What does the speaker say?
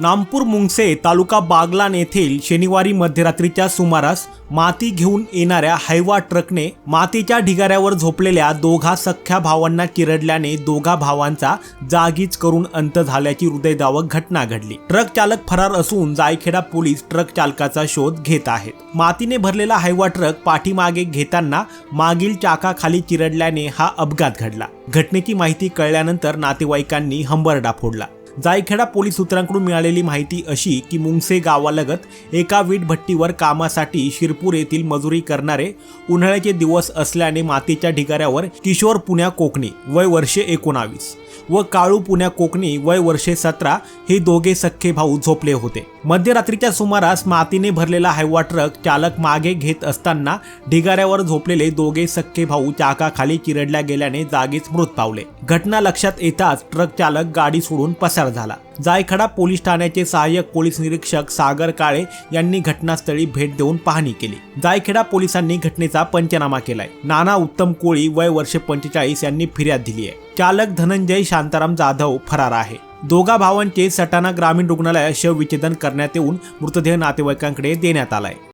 नामपूर मुंगसे तालुका बागलान येथील शनिवारी मध्यरात्रीच्या सुमारास माती घेऊन येणाऱ्या हायवा ट्रकने मातीच्या ढिगाऱ्यावर झोपलेल्या दोघा सख्ख्या भावांना चिरडल्याने दोघा भावांचा जागीच करून अंत झाल्याची हृदयदावक घटना घडली. ट्रक चालक फरार असून जायखेडा पोलीस ट्रक चालकाचा शोध घेत आहेत. मातीने भरलेला हायवा ट्रक पाठीमागे घेताना मागील चाकाखाली चिरडल्याने हा अपघात घडला. घटनेची माहिती कळल्यानंतर नातेवाईकांनी हंबरडा फोडला. जायखेडा पोलीस सूत्रांकडून मिळालेली माहिती अशी की मुंगसे गावालगत एका वीट भट्टीवर कामासाठी शिरपूर येथील मजुरी करणारे उन्हाळ्याचे दिवस असल्याने मातीच्या ढिगाऱ्यावर किशोर पुण्या कोकणी वय वर्षे एकोणावीस व काळू पुण्या कोकणी वय वर्षे सतरा हे दोघे सख्खे भाऊ झोपले होते. मध्यरात्रीच्या सुमारास मातीने भरलेला हायवा ट्रक चालक मागे घेत असताना ढिगाऱ्यावर झोपलेले दोघे सख्खे भाऊ चाकाखाली चिरडल्या गेल्याने जागीच मृत पावले. घटना लक्षात येताच ट्रक चालक गाडी सोडून पसार झाला. जायखडा पोलीस ठाण्याचे सहाय्यक पोलीस निरीक्षक सागर काळे यांनी घटनास्थळी भेट देऊन पाहणी केली. जायखेडा पोलिसांनी घटनेचा पंचनामा केलाय. नाना उत्तम कोळी वय वर्ष पंचेचाळीस यांनी फिर्याद दिली आहे. चालक धनंजय शांताराम जाधव फरार आहे. दोघा भावांचे सटाणा ग्रामीण रुग्णालयात शवविच्छेदन करण्यात येऊन मृतदेह नातेवाईकांकडे देण्यात आलाय.